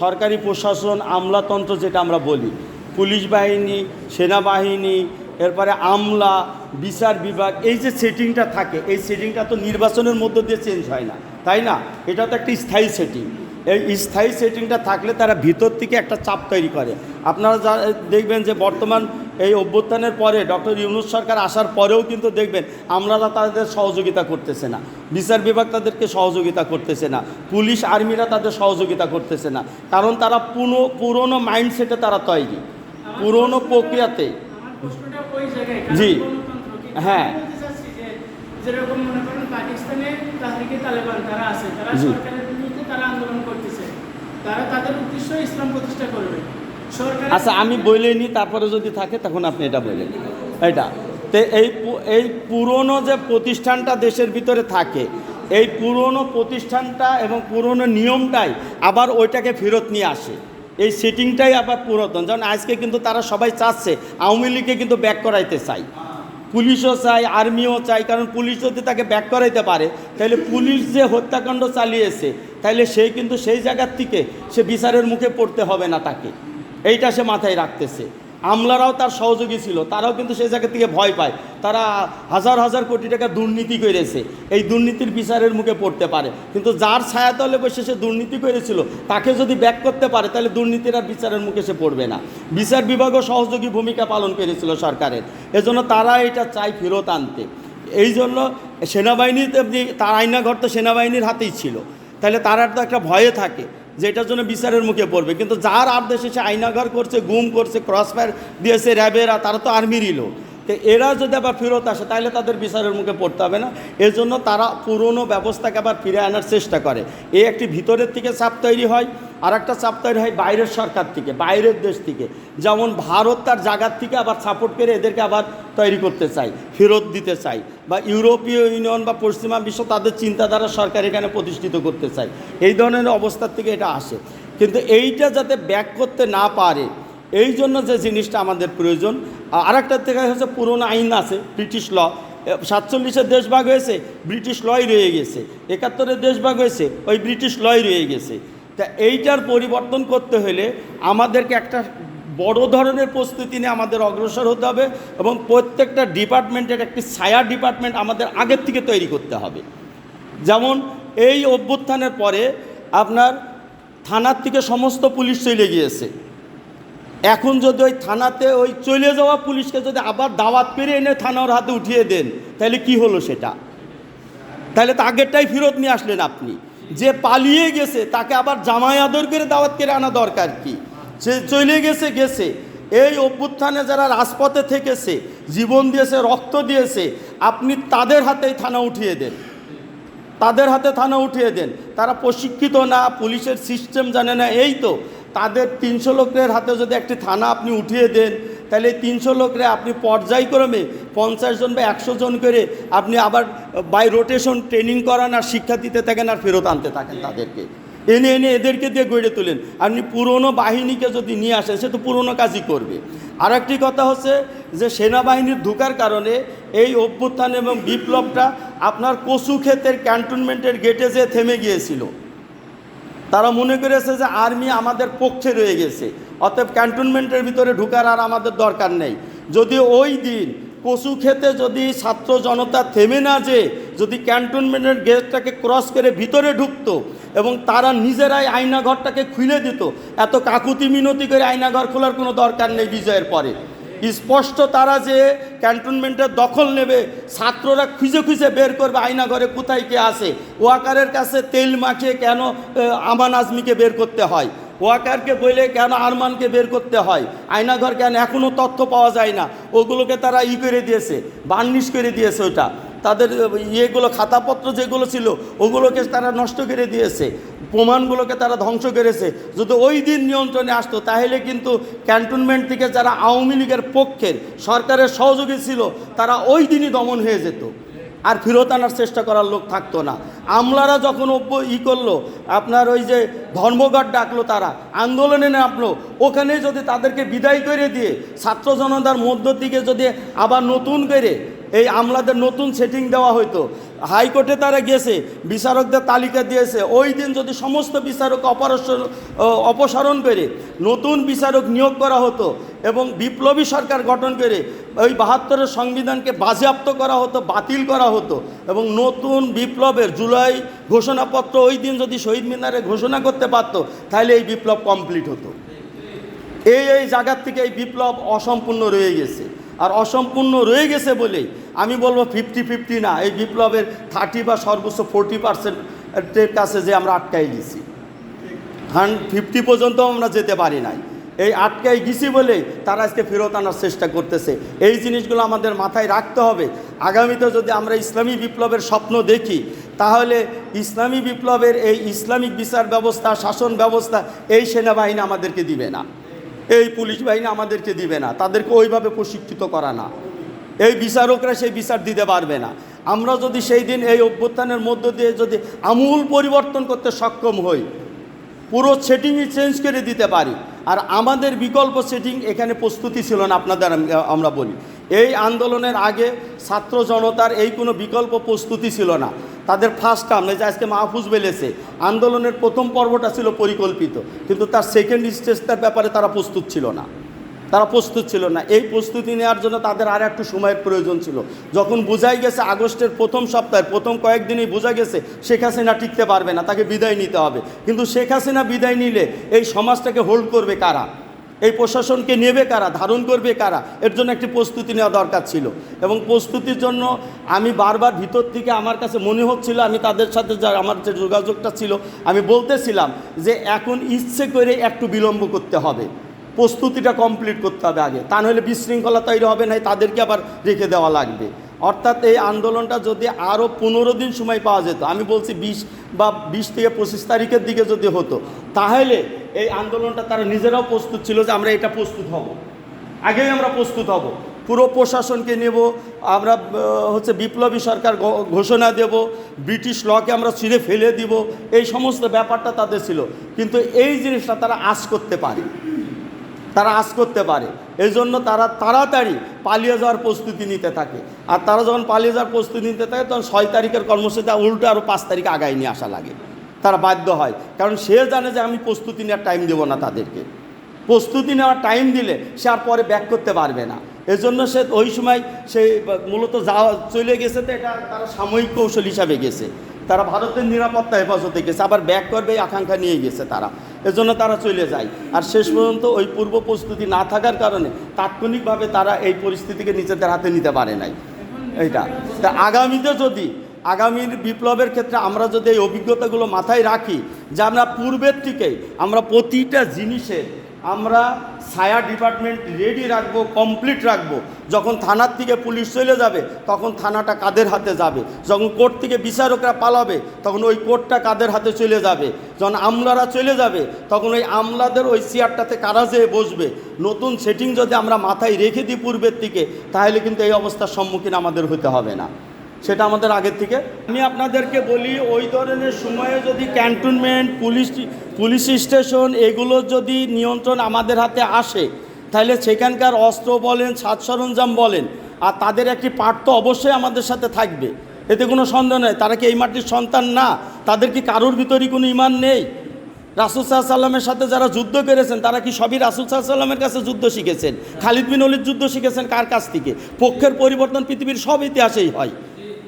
সরকারি প্রশাসন, আমলাতন্ত্র যেটা আমরা বলি। পুলিশ বাহিনী, সেনাবাহিনী, এরপরে আমলা, বিচার বিভাগ, এই যে সেটিংটা থাকে, এই সেটিংটা তো নির্বাচনের মধ্য দিয়ে চেঞ্জ হয় না, তাই না? এটা তো একটা স্থায়ী সেটিং এই স্থায়ী সেটিংটা থাকলে তারা ভিতর থেকে একটা চাপ তৈরি করে। আপনারা যা, দেখবেন যে বর্তমান এই অভ্যুত্থানের পরে ডক্টর ইউনুস সরকার আসার পরেও কিন্তু দেখবেন আমরা তাদের সহযোগিতা করতেছে না। বিচার বিভাগ তাদেরকে সহযোগিতা করতেছে না। পুলিশ আর্মিরা তাদের সহযোগিতা করতেছে না। কারণ তারা পুরো পুরনো মাইন্ডসেটে তারা তৈরি। পুরনো প্রক্রিয়াতে। জি। হ্যাঁ। আমি বলতে চাচ্ছি যে যেরকম মনে করেন পাকিস্তানে তাহরিকে তালেবান তারা আছে তারা সরকারের বিরুদ্ধে তারা আন্দোলন করতেছে। তারা তাদের উদ্দেশ্য ইসলাম প্রতিষ্ঠা করবে। আচ্ছা আমি বলিনি তারপরে যদি থাকে, তখন আপনি এটা বলেন এটা তো এই এই পুরনো যে প্রতিষ্ঠানটা দেশের ভিতরে থাকে, এই পুরনো প্রতিষ্ঠানটা এবং পুরনো নিয়মটাই আবার ওইটাকে ফেরত নিয়ে আসে। এই সেটিংটাই আবার পুরাতন। যেমন আজকে কিন্তু তারা সবাই চাচ্ছে, আওয়ামী লীগকে কিন্তু ব্যাক করাইতে চাই। পুলিশও চাই, আর্মিও চাই, কারণ পুলিশ যদি তাকে ব্যাক করাইতে পারে, তাহলে পুলিশ যে হত্যাকাণ্ড চালিয়েছে, তাহলে সে কিন্তু সেই জায়গার থেকে সে বিচারের মুখে পড়তে হবে না তাকে। এইটা সে মাথায় রাখতেছে। আমলারাও তার সহযোগী ছিল, তারাও কিন্তু সেই জায়গা থেকে ভয় পায়। তারা হাজার হাজার কোটি টাকা দুর্নীতি করেছে, এই দুর্নীতির বিচারের মুখে পড়তে পারে। কিন্তু যার ছায়াতলে বসে সে দুর্নীতি করেছিল, তাকে যদি ব্যাক করতে পারে, তাহলে দুর্নীতির আর বিচারের মুখে সে পড়বে না। বিচার বিভাগও সহযোগী ভূমিকা পালন করেছিল সরকারের। এজন্য তারা এটা চাই ফেরত আনতে। এই জন্য সেনাবাহিনীতে, তার আয়নাঘর তো সেনাবাহিনীর হাতেই ছিল। তাহলে তারা তো একটা ভয়ে থাকে। যে এটার জন্য বিচারের মুখে পড়বে। কিন্তু যার আদেশে সে আইনাগার করছে, গুম করছে ক্রসফায়ার দিয়েছে র্যাবেরা, তারা তো আর্মিরই লোক। তো এরা যদি আবার ফেরত আসে তাহলে তাদের বিচারের মুখে পড়তে হবে না। এজন্য তারা পুরনো ব্যবস্থাকে আবার ফিরে আনার চেষ্টা করে। এই একটি ভিতরের থেকে চাপ তৈরি হয় আর একটা চাপ তৈরি হয় বাইরের সরকার থেকে, বাইরের দেশ থেকে। যেমন ভারত তার জায়গার থেকে আবার সাপোর্ট করে এদেরকে আবার তৈরি করতে চাই ফেরত দিতে চাই বা ইউরোপীয় ইউনিয়ন বা পশ্চিমা বিশ্ব তাদের চিন্তাধারা সরকার এখানে প্রতিষ্ঠিত করতে চায়। এই ধরনের অবস্থার থেকে এটা আসে। কিন্তু এইটা যাতে ব্যাক করতে না পারে এই জন্য যে জিনিসটা আমাদের প্রয়োজন আর একটা থেকে হচ্ছে পুরনো আইন আছে ব্রিটিশ ল সাতচল্লিশের দেশভাগ হয়েছে ব্রিটিশ লই রয়ে গেছে। একাত্তরের দেশভাগ হয়েছে, ওই ব্রিটিশ লই রয়ে গেছে। তা এইটার পরিবর্তন করতে হলে আমাদেরকে একটা বড় ধরনের প্রস্তুতি নিয়ে আমাদের অগ্রসর হতে হবে এবং প্রত্যেকটা ডিপার্টমেন্টের একটি ছায়া ডিপার্টমেন্ট আমাদের আগের থেকে তৈরি করতে হবে। যেমন এই অভ্যুত্থানের পরে আপনার থানার থেকে সমস্ত পুলিশ চলে গিয়েছে। এখন যদি ওই থানাতে ওই চলে যাওয়া পুলিশকে যদি আবার দাওয়াত পেরে এনে থানার হাতে উঠিয়ে দেন, তাহলে কি হলো সেটা? তাহলে তো আগেরটাই ফেরত নিয়ে আসলেন আপনি। যে পালিয়ে গেছে, তাকে আবার জামাই আদর করে দাওয়াত করে আনা দরকার কি? সে চলে গেছে গেছে। এই অভ্যুত্থানে যারা রাজপথে থেকেছে, জীবন দিয়েছে, রক্ত দিয়েছে, আপনি তাদের হাতেই থানা উঠিয়ে দেন। তাদের হাতে থানা উঠিয়ে দেন। তারা প্রশিক্ষিত না, পুলিশের সিস্টেম জানে না। এই তো তাদের তিনশো লোকের হাতে যদি একটি থানা আপনি উঠিয়ে দেন, তাহলে তিনশো লোকরে আপনি পর্যায়ক্রমে পঞ্চাশ জন বা একশো জন করে আপনি আবার বাই রোটেশন ট্রেনিং করান আর শিক্ষা দিতে থাকেন আর ফেরত আনতে থাকেন তাদেরকে। এনে এনে এদেরকে দিয়ে গড়ে তোলেন। আপনি পুরনো বাহিনীকে যদি নিয়ে আসেন, সে তো পুরনো কাজই করবে। আর একটি কথা হচ্ছে যে সেনাবাহিনীর ঢুকার কারণে এই অভ্যুত্থান এবং বিপ্লবটা আপনার কচু ক্ষেতের ক্যান্টনমেন্টের গেটে যে থেমে গিয়েছিল। তারা মনে করেছে যে আর্মি আমাদের পক্ষে রয়ে গেছে। অতএব ক্যান্টনমেন্টের ভিতরে ঢুকার আর আমাদের দরকার নেই। যদি ওই দিন কচু খেতে যদি ছাত্র জনতা থেমে না যে, যদি ক্যান্টনমেন্টের গেটটাকে ক্রস করে ভিতরে ঢুকতো এবং তারা নিজেরাই আয়নাঘরটাকে খুলে দিত, এত কাকুতি মিনতি করে আয়নাঘর খোলার কোনো দরকার নেই বিজয়ের পরে। স্পষ্ট তারা যে ক্যান্টনমেন্টের দখল নেবে, ছাত্ররা খুঁজে খুঁজে বের করবে আয়নাঘরে কোথায় কে আসে ওয়াকারের কাছে তেল মাখিয়ে কেন আমান আজমিকে বের করতে হয়? ওয়াকারকে বলে কেন আরমানকে বের করতে হয়? আয়নাঘর কেন এখনও তথ্য পাওয়া যায় না? ওগুলোকে তারা ই করে দিয়েছে, বার্নিশ করে দিয়েছে ওটা। তাদের ইয়েগুলো, খাতাপত্র যেগুলো ছিল, ওগুলোকে তারা নষ্ট করে দিয়েছে। প্রমাণগুলোকে তারা ধ্বংস করেছে। যদি ওই দিন নিয়ন্ত্রণে আসতো, তাহলে কিন্তু ক্যান্টনমেন্ট থেকে যারা আওয়ামী লীগের পক্ষের সরকারের সহযোগী ছিল, তারা ওই দিনই দমন হয়ে যেত। আর ফেরত আনার চেষ্টা করার লোক থাকতো না। আমলারা যখন ই করল, আপনার ওই যে ধর্মঘট ডাকলো তারা, আন্দোলনে নামলো, ওখানে যদি তাদেরকে বিদায় করে দিয়ে, ছাত্র জনতার মধ্য থেকে যদি আবার নতুন করে এই আমলাদের নতুন সেটিং দেওয়া হতো হাইকোর্টে তারা গেছে, বিচারকদের তালিকা দিয়েছে। ওই দিন যদি সমস্ত বিচারক অপারেশন অপসারণ করে, নতুন বিচারক নিয়োগ করা হতো এবং বিপ্লবী সরকার গঠন করে ওই বাহাত্তরের সংবিধানকে বাজেয়াপ্ত করা হতো, বাতিল করা হতো এবং নতুন বিপ্লবের জুলাই ঘোষণাপত্র ওই দিন যদি শহীদ মিনারে ঘোষণা করতে পারতো, তাহলে এই বিপ্লব কমপ্লিট হতো। এই এই জায়গার থেকে এই বিপ্লব অসম্পূর্ণ রয়ে গেছে। আর অসম্পূর্ণ রয়ে গেছে বলে আমি বলব ফিফটি ফিফটি না। এই বিপ্লবের থার্টি বা সর্বোচ্চ ফোরটি পার্সেন্টের কাছে যে আমরা আটকাই গেছি। হান ফিফটি পর্যন্ত আমরা যেতে পারি নাই। এই আটকাই গেছি বলে তারা আজকে ফেরত আনার চেষ্টা করতেছে। এই জিনিসগুলো আমাদের মাথায় রাখতে হবে। আগামীতে যদি আমরা ইসলামী বিপ্লবের স্বপ্ন দেখি, তাহলে ইসলামী বিপ্লবের এই ইসলামিক বিচার ব্যবস্থা, শাসন ব্যবস্থা এই সেনাবাহিনী আমাদেরকে দিবে না। এই পুলিশ বাহিনী আমাদেরকে দিবে না, তাদেরকে ওইভাবে প্রশিক্ষিত করা না। এই বিচারকরা সেই বিচার দিতে পারবে না। আমরা যদি সেই দিন এই অভ্যুত্থানের মধ্য দিয়ে যদি আমূল পরিবর্তন করতে সক্ষম হই, পুরো সেটিংই চেঞ্জ করে দিতে পারি। আর আমাদের বিকল্প সেটিং এখানে প্রস্তুতি ছিল না, আপনাদের আমরা বলি। এই আন্দোলনের আগে ছাত্র জনতার এই কোনো বিকল্প প্রস্তুতি ছিল না। তাদের ফার্স্ট টার্ম যে আজকে মাহফুজ বেলেছে, আন্দোলনের প্রথম পর্বটা ছিল পরিকল্পিত, কিন্তু তার সেকেন্ড স্টেজটার ব্যাপারে তারা প্রস্তুত ছিল না। তারা প্রস্তুত ছিল না। এই প্রস্তুতি নেওয়ার জন্য তাদের আর একটু সময়ের প্রয়োজন ছিল। যখন বোঝাই গেছে আগস্টের প্রথম সপ্তাহে, প্রথম কয়েকদিনই বোঝা গেছে শেখ হাসিনা টিকতে পারবে না, তাকে বিদায় নিতে হবে। কিন্তু শেখ হাসিনা বিদায় নিলে এই সমাজটাকে হোল্ড করবে কারা? এই প্রশাসনকে নেবে কারা? ধারণ করবে কারা? এর জন্য একটি প্রস্তুতি নেওয়া দরকার ছিল। এবং প্রস্তুতির জন্য আমি বারবার ভিতর থেকে আমার কাছে মনে হচ্ছিল, আমি তাদের সাথে যা আমার যে যোগাযোগটা ছিল, আমি বলতেছিলাম যে এখন ইচ্ছে করে একটু বিলম্ব করতে হবে। প্রস্তুতিটা কমপ্লিট করতে হবে আগে। তা নাহলে বিশৃঙ্খলা তৈরি হবে না, তাদেরকে আবার রেখে দেওয়া লাগবে। অর্থাৎ এই আন্দোলনটা যদি আরও পনেরো দিন সময় পাওয়া যেত, আমি বলছি বিশ বা বিশ থেকে পঁচিশ তারিখের দিকে যদি হতো, তাহলে এই আন্দোলনটা তারা নিজেরাও প্রস্তুত ছিল যে আমরা এটা প্রস্তুত হব। আগেই আমরা প্রস্তুত হব। পুরো প্রশাসনকে নেব, আমরা হচ্ছে বিপ্লবী সরকার ঘোষণা দেব, ব্রিটিশ লকে আমরা ছিঁড়ে ফেলে দিব, এই সমস্ত ব্যাপারটা তাদের ছিল। কিন্তু এই জিনিসটা তারা আশ করতে পারে তারা আজ করতে পারে। এই জন্য তারা তাড়াতাড়ি পালিয়ে যাওয়ার প্রস্তুতি নিতে থাকে। আর তারা যখন পালিয়ে যাওয়ার প্রস্তুতি নিতে থাকে, তখন ছয় তারিখের কর্মসূচি উল্টো আরও পাঁচ তারিখ আগায় নিয়ে আসা লাগে। তারা বাধ্য হয়। কারণ সে জানে যে আমি প্রস্তুতি নেওয়ার টাইম দেবো না তাদেরকে। প্রস্তুতি নেওয়ার টাইম দিলে সে আর পরে ব্যাক করতে পারবে না। এজন্য সে ওই সময় সে মূলত যাওয়া চলে গেছে তো এটা তারা সাময়িক কৌশল হিসাবে গেছে। তারা ভারতের নিরাপত্তা হেফাজতে গেছে, আবার ব্যাক করবে এই আকাঙ্ক্ষা নিয়ে গেছে তারা। এজন্য তারা চলে যায়। আর শেষ পর্যন্ত ওই পূর্ব প্রস্তুতি না থাকার কারণে তাৎক্ষণিকভাবে তারা এই পরিস্থিতিকে নিজেদের হাতে নিতে পারে নাই। এইটা। তা আগামীতে যদি, আগামীর বিপ্লবের ক্ষেত্রে আমরা যদি এই অভিজ্ঞতাগুলো মাথায় রাখি যে আমরা পূর্বের থেকে আমরা প্রতিটা জিনিসের আমরা ছায়া ডিপার্টমেন্ট রেডি রাখব কমপ্লিট রাখব। যখন থানার থেকে পুলিশ চলে যাবে, তখন থানাটা কাদের হাতে যাবে? যখন কোর্ট থেকে বিচারকরা পালাবে, তখন ওই কোর্টটা কাদের হাতে চলে যাবে? যখন আমলারা চলে যাবে, তখন ওই আমলাদের ওই চেয়ারটাতে কারা যেয়ে বসবে? নতুন সেটিং যদি আমরা মাথায় রেখে দিই পূর্বের থেকে তাহলে কিন্তু এই অবস্থার সম্মুখীন আমাদের হতে হবে না। সেটা আমাদের আগের থেকে। আমি আপনাদেরকে বলি, ওই ধরনের সময়ে যদি ক্যান্টনমেন্ট, পুলিশ পুলিশ স্টেশন এগুলো যদি নিয়ন্ত্রণ আমাদের হাতে আসে, তাহলে সেখানকার অস্ত্র বলেন, সাজ সরঞ্জাম বলেন, আর তাদের একটি পার্ট তো অবশ্যই আমাদের সাথে থাকবে। এতে কোনো সন্দেহ নেই, তারা কি এই মাটির সন্তান? না। তাদের কি কারোর ভিতরই কোনো ইমান নেই? রাসুল সাল্লামের সাথে যারা যুদ্ধ করেছেন, তারা কি সবই রাসুল সাল্লামের কাছে যুদ্ধ শিখেছেন? খালিদ বিন অলির যুদ্ধ শিখেছেন কার কাছ থেকে? পক্ষের পরিবর্তন পৃথিবীর সব ইতিহাসেই হয়।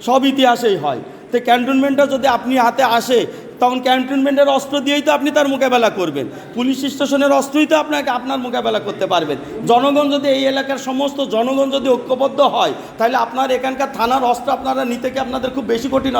সব ইতিহাসেই হয়। তো ক্যান্টনমেন্টটা যদি আপনি হাতে আসে, তখন ক্যান্টনমেন্টের অস্ত্র দিয়েই তো আপনি তার মোকাবেলা করবেন। পুলিশ স্টেশনের অস্ত্রই তো আপনাকে আপনার মোকাবেলা করতে পারবেন জনগণ যদি এই এলাকার সমস্ত জনগণ যদি ঐক্যবদ্ধ হয়, তাহলে আপনার এখানকার থানার অস্ত্র আপনারা নিতে কি আপনাদের খুব বেশি কঠিন হবে।